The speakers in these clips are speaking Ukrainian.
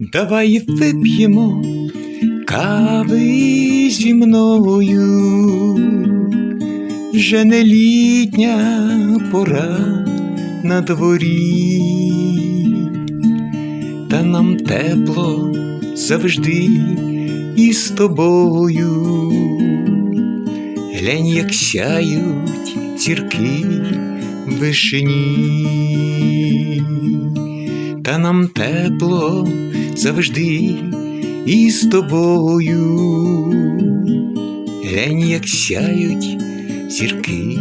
Давай вип'ємо кави зі мною, вже не літня пора на дворі, та нам тепло завжди із тобою. Глянь, як сяють зірки в вишині, та нам тепло завжди із тобою. Глянь, як сяють зірки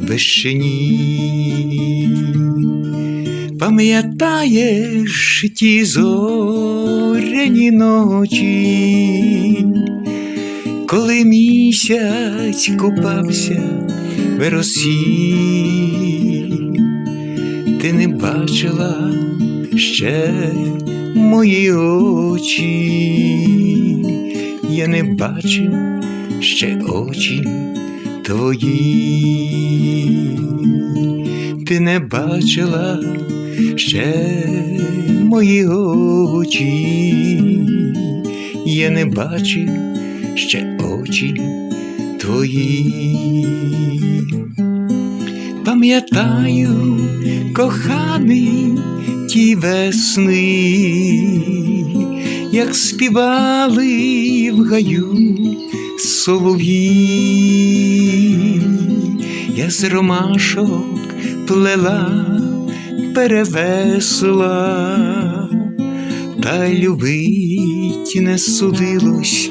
в вишині. Пам'ятаєш ті зоряні ночі, коли місяць купався в росі, ти не бачила ще мої очі, я не бачив ще очі твої, ти не бачила ще мої очі, я не бачив ще очі твої. Пам'ятаю, коханий ті весни, як співали в гаю солов'ї, я з ромашок плела перевесла, та любить не судилось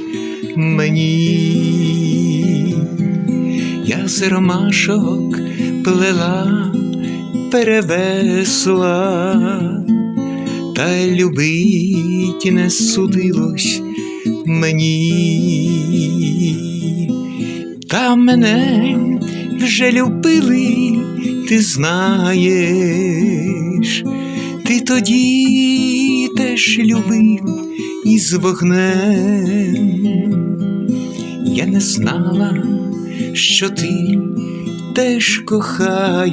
мені, я з ромашок плела перевесла, та й любить не судилось мені, та мене вже любили, ти знаєш, ти тоді теж любив із вогнем, я не знала, що ти теж кохаєш,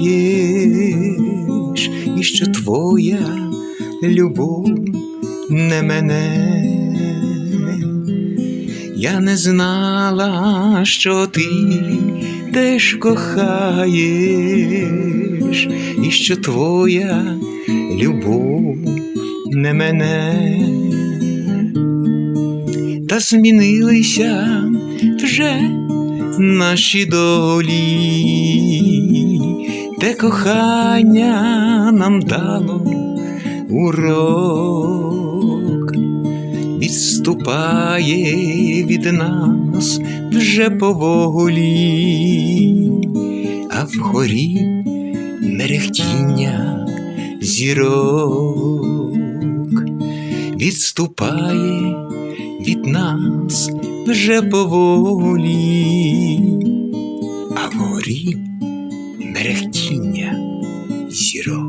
і що твоя любов не мене. Я не знала, що ти теж кохаєш, і що твоя любов не мене, та змінилися вже наші долі, те кохання нам дало урок, відступає від нас вже поволі, а вгорі мерехтіння зірок, відступає від нас вже поволі, а морі мерехтіння зірок.